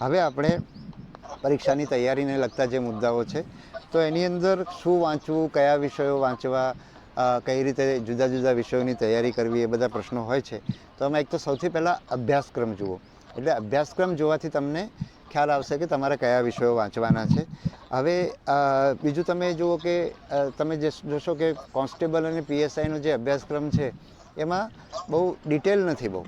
હવે આપણે પરીક્ષાની તૈયારીને લગતા જે મુદ્દાઓ છે, તો એની અંદર શું વાંચવું, કયા વિષયો વાંચવા કઈ રીતે જુદા જુદા વિષયોની તૈયારી કરવી એ બધા પ્રશ્નો હોય છે. તો અમે એક તો સૌથી પહેલાં અભ્યાસક્રમ જુઓ. એટલે અભ્યાસક્રમ જોવાથી તમને ખ્યાલ આવશે કે તમારે કયા વિષયો વાંચવાના છે. હવે બીજું તમે જુઓ કે તમે જે જોશો કે કોન્સ્ટેબલ અને પીએસઆઈનો જે અભ્યાસક્રમ છે, એમાં બહુ ડિટેલ નથી બહુ.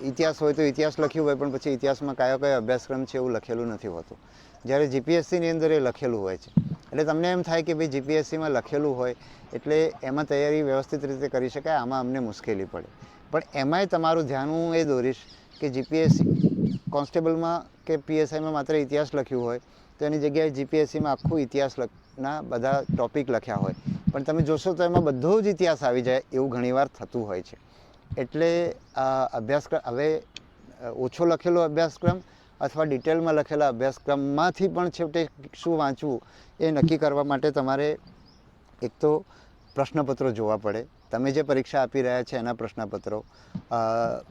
ઇતિહાસ હોય તો ઇતિહાસ લખ્યું હોય, પણ પછી ઇતિહાસમાં કયો કયો અભ્યાસક્રમ છે એવું લખેલું નથી હોતું. જ્યારે જીપીએસસીની અંદર એ લખેલું હોય છે. એટલે તમને એમ થાય કે ભાઈ જીપીએસસીમાં લખેલું હોય, એટલે એમાં તૈયારી વ્યવસ્થિત રીતે કરી શકાય, આમાં અમને મુશ્કેલી પડે. પણ એમાંય તમારું ધ્યાન હું એ દોરીશ કે જીપીએસસી કોન્સ્ટેબલમાં કે પીએસઆઈમાં માત્ર ઇતિહાસ લખ્યું હોય, તો એની જગ્યાએ જીપીએસસીમાં આખું ઇતિહાસ લખના બધા ટોપિક લખ્યા હોય. પણ તમે જોશો તો એમાં બધો જ ઇતિહાસ આવી જાય એવું ઘણીવાર થતું હોય છે. એટલે અભ્યાસક્રમ, હવે ઓછો લખેલો અભ્યાસક્રમ અથવા ડિટેલમાં લખેલા અભ્યાસક્રમમાંથી પણ છેવટે શું વાંચવું એ નક્કી કરવા માટે તમારે એક તો પ્રશ્નપત્રો જોવા પડે. તમે જે પરીક્ષા આપી રહ્યા છે એના પ્રશ્નપત્રો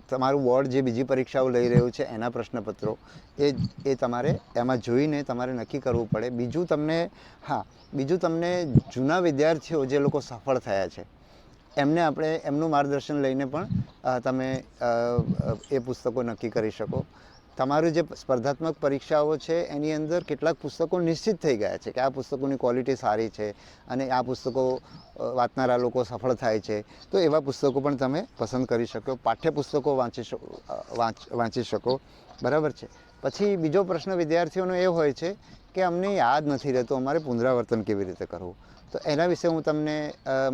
તમારું બોર્ડ જે બીજી પરીક્ષાઓ લઈ રહ્યું છે એના પ્રશ્નપત્રો, એ એ તમારે એમાં જોઈને તમારે નક્કી કરવું પડે. બીજું તમને, હા, બીજું તમને જૂના વિદ્યાર્થીઓ જે લોકો સફળ થયા છે એમને આપણે એમનું માર્ગદર્શન લઈને પણ તમે એ પુસ્તકો નક્કી કરી શકો. તમારું જે સ્પર્ધાત્મક પરીક્ષાઓ છે, એની અંદર કેટલાક પુસ્તકો નિશ્ચિત થઈ ગયા છે કે આ પુસ્તકોની ક્વોલિટી સારી છે અને આ પુસ્તકો વાંચનારા લોકો સફળ થાય છે. તો એવા પુસ્તકો પણ તમે પસંદ કરી શકો. પાઠ્યપુસ્તકો વાંચી શકો વાંચી શકો. બરાબર છે? પછી બીજો પ્રશ્ન વિદ્યાર્થીઓનો એ હોય છે કે અમને યાદ નથી રહેતું અમારે પુનરાવર્તન કેવી રીતે કરવું. તો એના વિશે હું તમને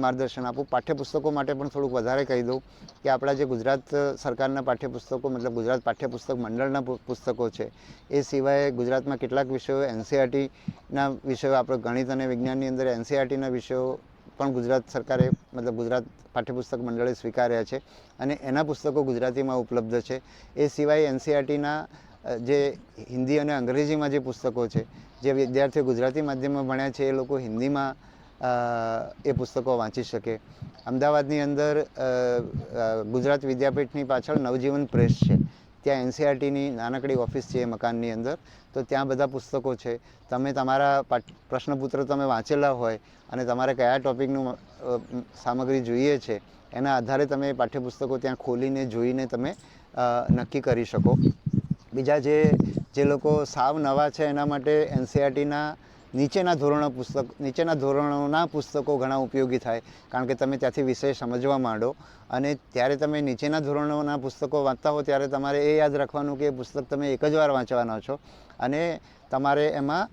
માર્ગદર્શન આપું. પાઠ્યપુસ્તકો માટે પણ થોડુંક વધારે કહી દઉં કે આપણા જે ગુજરાત સરકારના પાઠ્યપુસ્તકો, મતલબ ગુજરાત પાઠ્યપુસ્તક મંડળના પુસ્તકો છે, એ સિવાય ગુજરાતમાં કેટલાક વિષયો એનસીઆરટીના વિષયો, આપણે ગણિત અને વિજ્ઞાનની અંદર એનસીઆરટીના વિષયો પણ ગુજરાત સરકારે, મતલબ ગુજરાત પાઠ્યપુસ્તક મંડળે સ્વીકાર્યા છે અને એના પુસ્તકો ગુજરાતીમાં ઉપલબ્ધ છે. એ સિવાય એનસીઆરટીના જે હિન્દી અને અંગ્રેજીમાં જે પુસ્તકો છે, જે વિદ્યાર્થીઓ ગુજરાતી માધ્યમમાં ભણ્યા છે, એ લોકો હિન્દીમાં એ પુસ્તકો વાંચી શકે. અમદાવાદની અંદર ગુજરાત વિદ્યાપીઠની પાછળ નવજીવન પ્રેસ છે. ત્યાં એનસીઆરટીની નાનકડી ઓફિસ છે એ મકાનની અંદર. તો ત્યાં બધા પુસ્તકો છે. તમે તમારા પ્રશ્નપત્ર તમે વાંચેલા હોય અને તમારે કયા ટોપિકનું સામગ્રી જોઈએ છે, એના આધારે તમે પાઠ્યપુસ્તકો ત્યાં ખોલીને, જોઈને તમે નક્કી કરી શકો. બીજા જે જે લોકો સાવ નવા છે એના માટે એનસીઆરટીના નીચેના ધોરણો પુસ્તક, નીચેના ધોરણોના પુસ્તકો ઘણા ઉપયોગી થાય. કારણ કે તમે ત્યાંથી વિષય સમજવા માંડો અને ત્યારે તમે નીચેના ધોરણોના પુસ્તકો વાંચતા હો ત્યારે તમારે એ યાદ રાખવાનું કે એ પુસ્તક તમે એક જ વાર વાંચવાના છો. અને તમારે એમાં